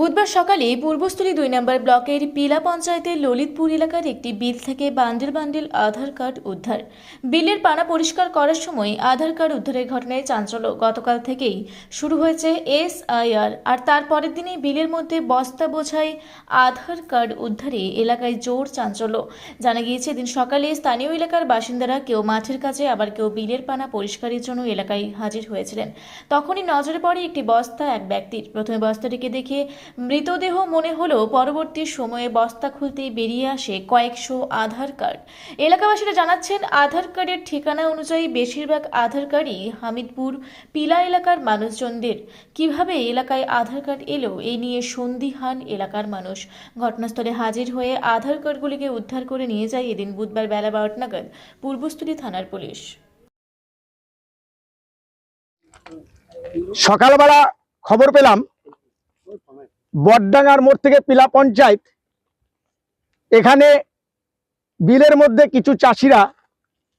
বুধবার সকালে পূর্বস্থলী দুই নম্বর ব্লকের পিলা পঞ্চায়েতের ললিতপুর এলাকার একটি বিল থেকে বান্ডিল বান্ডিল আধার কার্ড উদ্ধার। বিলের পানা পরিষ্কার করার সময় আধার কার্ড উদ্ধারের ঘটনায় চাঞ্চল্য। গতকাল থেকেই শুরু হয়েছে এসআইআর। আর তার পরের দিনেই বিলের মধ্যে বস্তা বোঝাই আধার কার্ড উদ্ধারে এলাকায় জোর চাঞ্চল্য। জানা গিয়েছে দিন সকালে স্থানীয় এলাকার বাসিন্দারা কেউ মাঠের কাছে, আবার কেউ বিলের পানা পরিষ্কারের জন্য এলাকায় হাজির হয়েছিলেন। তখনই নজরে পড়ে একটি বস্তা এক ব্যক্তির। প্রথমে বস্তাটিকে দেখে মৃতদেহ মনে হলো পরবর্তী সময়ে বস্তা খুলতেই বেরিয়ে আসে কয়েকশো আধার কার্ড। এলাকাবাসীরা জানাচ্ছেন, আধার কার্ডের ঠিকানা অনুযায়ী বেশিরভাগ আধার কার্ডই হামিদপুর পিলা এলাকার মানুষজনদের। কীভাবে এলাকায় আধার কার্ড এলো এই নিয়ে সন্দিহান এলাকার মানুষ। ঘটনাস্থলে হাজির হয়ে আধার কার্ডগুলিকে উদ্ধার করে নিয়ে যায় এদিন বুধবার বেলা বারোটা নাগাদ পূর্বস্থলী থানার পুলিশ। সকালবেলা খবর পেলাম বটডাঙ্গার মোড় থেকে পিলা পঞ্চায়েত। এখানে বিলের মধ্যে কিছু চাষিরা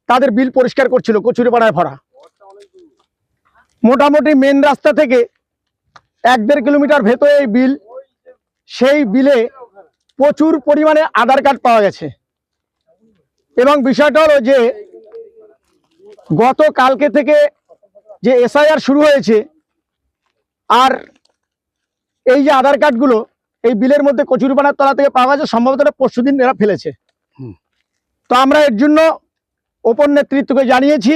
তাদের বিল পরিষ্কার করছিল, কচুরিপাড়ায় ভরা। মোটামুটি মেন রাস্তা থেকে এক দেড় কিলোমিটার ভেতরে এই বিল, সেই বিলে প্রচুর পরিমাণে আধার কার্ড পাওয়া গেছে। এবং বিষয়টা হলো যে গত কালকে থেকে যে এসআইআর শুরু হয়েছে, আর এই যে আধার কার্ডগুলো এই বিলের মধ্যে কচুরিপানার তলা থেকে পাওয়া গেছে সম্ভবত এটা পরশুদিন এরা ফেলেছে। তো আমরা এর জন্য ওপর নেতৃত্বকে জানিয়েছি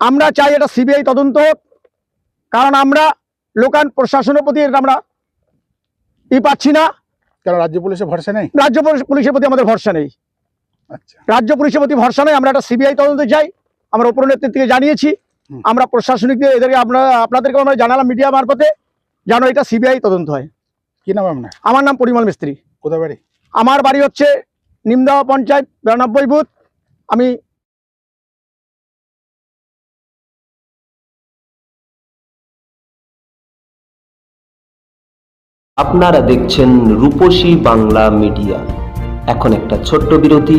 আমরা চাই এটা সিবিআই তদন্ত হোক কারণ আমরা লোকাল প্রশাসনের প্রতি এটা আমরা ই পাচ্ছি না। কেন রাজ্য পুলিশের ভরসা নেই? রাজ্য পুলিশ- পুলিশের প্রতি আমাদের ভরসা নেই। আচ্ছা। রাজ্য পুলিশের প্রতি ভরসা নেই আমরা একটা সিবিআই তদন্তে চাই আমরা উপর নেতৃত্বকে জানিয়েছি আমরা প্রশাসনিক দিয়ে এদেরকে আপনারা আপনাদেরকে আমরা জানালাম মিডিয়া মারফতে। যেন এটা সিবিআই তদন্ত হয়। কি নাম আপনার? আমার নাম পরিমল মিস্ত্রি। কোথায় বাড়ি? আমার বাড়ি হচ্ছে নিমদাওয়া পঞ্চায়েত বিরানব্বই বুথ। আমি আপনারা দেখছেন রূপসী বাংলা মিডিয়া। এখন একটা ছোট্ট বিরতি।